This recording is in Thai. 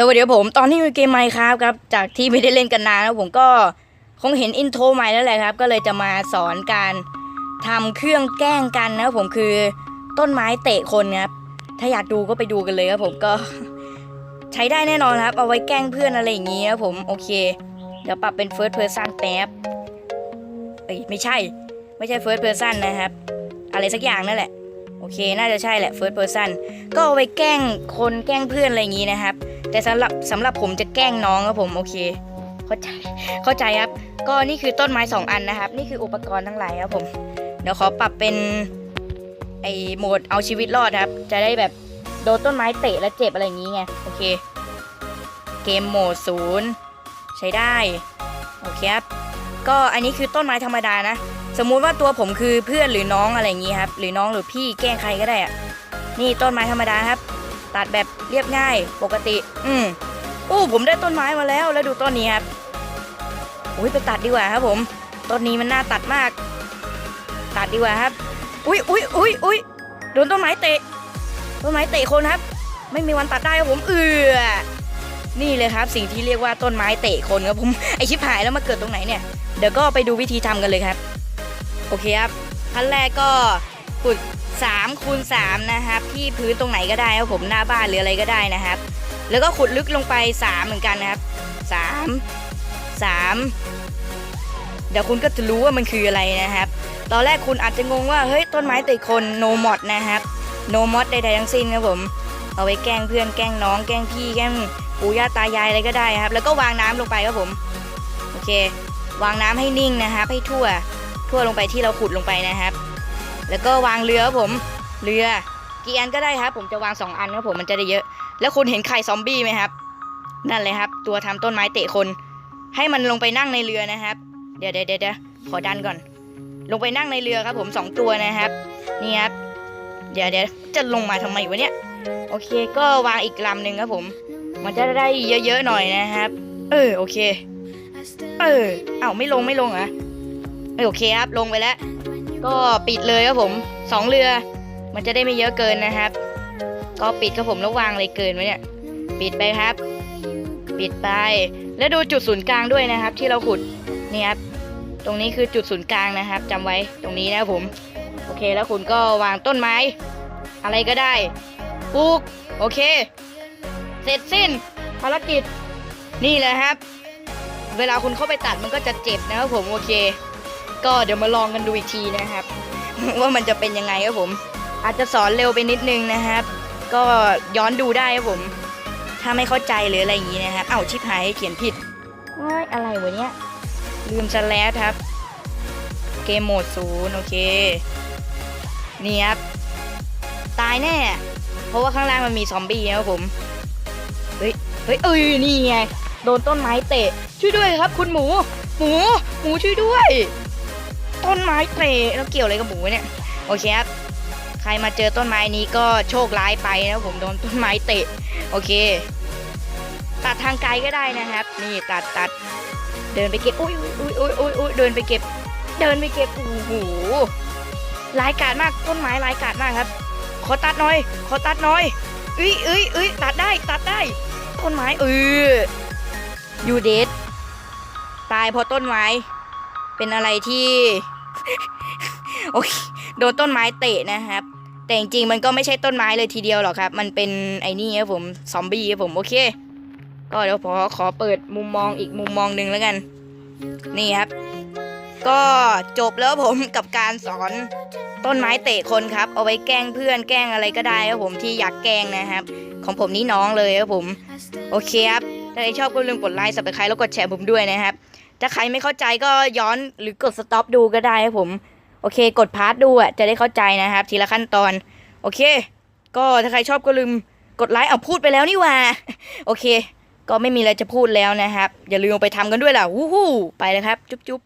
สวัสดีครับผมตอนนี้อยู่เกมไมค์ครับครับ จากที่ไม่ได้เล่นกันนานแล้วผมก็คงเห็นอินโทรใหม่แล้วแหละครับ ก็เลยจะมาสอนการทำเครื่องแกล้งกันนะครับผมคือต้นไม้เตะคนครับถ้าอยากดูก็ไปดูกันเลยครับผมก็ใช้ได้แน่นอนครับ เอาไว้แกล้งเพื่อนอะไรอย่างงี้ครับผมโอเค เดี๋ยวปรับเป็น first person แป๊บเอ้ยไม่ใช่ ไม่ใช่ first person นะครับ อะไรสักอย่างนั่นแหละโอเค น่าจะใช่แหละ first person ก็เอาไว้แกล้งคนแกล้งเพื่อนอะไรอย่างงี้นะครับ แต่สำหรับสำหรับผมจะแกล้งน้องครับผมโอเค เข้าใจเข้าใจครับ ก็นี่คือต้นไม้สองอันนะครับ นี่คืออุปกรณ์ทั้งหลายครับผม เดี๋ยวขอปรับเป็นไอโหมดเอาชีวิตรอดครับ จะได้แบบโดนต้นไม้เตะแล้วเจ็บอะไรอย่างงี้ไงโอเค เกมโหมดศูนย์ใช้ได้โอเคครับก็อันนี้คือต้นไม้ธรรมดานะ สมมุติว่าตัวผมคือเพื่อนหรือน้องอะไรอย่างงี้ครับ หรือน้องหรือพี่แกล้งใครก็ได้อะนี่ต้นไม้ธรรมดาครับ ตัดแบบเรียบง่ายปกติ อืมอู้ผมได้ต้นไม้มาแล้ว แล้วดูต้นนี้ครับอุ้ยไปตัดดีกว่าครับผม ต้นนี้มันน่าตัดมาก ตัดดีกว่าครับ อุ้ยอุ้ยอุ้ยอุ้ยโดนต้นไม้เตะ ต้นไม้เตะคนครับ ไม่มีวันตัดได้ครับผม เอือนี่เลยครับ สิ่งที่เรียกว่าต้นไม้เตะคนครับผม ไอชิบหายแล้วมาเกิดตรงไหนเนี่ย เดี๋ยวก็ไปดูวิธีทำกันเลยครับ โอเคครับขั้นแรกก็ ขุด3คูณ3นะครับที่พื้นตรงไหนก็ได้ครับผมหน้าบ้านหรืออะไรก็ได้นะครับ แล้วก็ขุดลึกลงไป 3 เหมือนกันนะครับ 3 3 เดี๋ยวคุณก็จะรู้ว่ามันคืออะไรนะครับ ตอนแรกคุณอาจจะงงว่าเฮ้ยต้นไม้ติดคนโนมอดนะครับโนมอดใดๆทั้งสิ้นครับผมเอาไว้แกล้งเพื่อนแกล้งน้องแกล้งพี่แกล้งปู่ย่าตายายอะไรก็ได้ครับ แล้วก็วางน้ำลงไปครับผมโอเค วางน้ำให้นิ่งนะครับให้ทั่ว ทั่วลงไปที่เราขุดลงไปนะครับ แล้วก็วางเรือผม เรือกี่อันก็ได้ครับ ผมจะวางสองอันครับผมมันจะได้เยอะ แล้วคุณเห็นไข่ซอมบี้ไหมครับ นั่นเลยครับ ตัวทำต้นไม้เตะคน ให้มันลงไปนั่งในเรือนะครับ เดี๋ยวเดี๋ยวเดี๋ยวขอดันก่อน ลงไปนั่งในเรือครับ ผมสองตัวนะครับ นี่ครับ เดี๋ยวเดี๋ยวจะลงมาทำไมวะเนี่ย โอเค ก็วางอีกลำหนึ่งครับผม มันจะได้เยอะๆหน่อยนะครับ เออโอเค เออเอ้าไม่ลงไม่ลงเหรอะเออโอเคครับลงไปแล้ว ก็ปิดเลยครับผมสองเรือ มันจะได้ไม่เยอะเกินนะครับ ก็ปิดครับผมแล้ววางเลยเกินไว้เนี่ยปิดไปครับ ปิดไปแล้วดูจุดศูนย์กลางด้วยนะครับ ที่เราขุดนี่ครับตรงนี้คือจุดศูนย์กลางนะครับจำไว้ตรงนี้นะผม โอเคแล้วคุณก็วางต้นไม้ อะไรก็ได้ปลูกโอเค เสร็จสิ้นภารกิจนี่แหละครับ เวลาคุณเข้าไปตัดมันก็จะเจ็บนะครับผมโอเค ก็เดี๋ยวมาลองกันดูอีกทีนะครับ ว่ามันจะเป็นยังไงครับผม อาจจะสอนเร็วไปนิดนึงนะครับ ก็ย้อนดูได้ครับผม ถ้าไม่เข้าใจหรืออะไรอย่างนี้นะครับ เอ้าชิบหายเขียนผิดว้ายอะไรวะเนี่ยลืมสแลชครับ เกมโหมดศูนย์โอเคนี่ครับตายแน่ เพราะว่าข้างล่างมันมีซอมบี้นะครับผม เฮ้ย เฮ้ย เอ้ย นี่ไง โดนต้นไม้เตะ ช่วยด้วยครับ คุณหมู หมู หมูช่วยด้วย ต้นไม้เตะแล้วเกี่ยวอะไรกับหมูเนี่ย โอเคครับ ใครมาเจอต้นไม้นี้ก็โชคร้ายไปนะผมโดนต้นไม้เตะ โอเค ตัดทางไกลก็ได้นะครับ นี่ตัดตัด เดินไปเก็บ อุ้ยอุ้ยอุ้ยอุ้ยอุ้ยเดินไปเก็บ เดินไปเก็บ โอ้โหร้ายกาจมาก ต้นไม้ร้ายกาจมากครับ ขอตัดหน่อย ขอตัดหน่อยเอ้ยเอ้ยเอ้ยตัดได้ ตัดได้ ต้นไม้เออยูเดทตายเพราะต้นไม้ เป็นอะไรที่ โอเคโดนต้นไม้เตะนะครับ แต่จริงๆมันก็ไม่ใช่ต้นไม้เลยทีเดียวหรอกครับ มันเป็นไอ้นี่ครับผมซอมบี้ครับผมโอเค ก็เดี๋ยวขอขอเปิดมุมมองอีกมุมมองหนึ่งแล้วกัน นี่ครับ ก็จบแล้วผมกับการสอนต้นไม้เตะคนครับ เอาไว้แกล้งเพื่อนแกล้งอะไรก็ได้ครับผมที่อยากแกล้งนะครับ ของผมนี่น้องเลยครับผม โอเคครับ ถ้าใครชอบก็ลืมกดไลค์สับสไครต์แล้วกดแชร์ผมด้วยนะครับ ถ้าใครไม่เข้าใจก็ย้อนหรือกดสต็อปดูก็ได้ครับผม โอเค กดพาร์ทดูอะจะได้เข้าใจนะครับ ทีละขั้นตอน โอเค ก็ถ้าใครชอบก็ลืมกดไลค์เอาพูดไปแล้วนี่ว่า โอเค ก็ไม่มีอะไรจะพูดแล้วนะครับ อย่าลืมไปทำกันด้วยล่ะ วู้ฮู้ไปเลยครับ จุ๊บจุ๊บ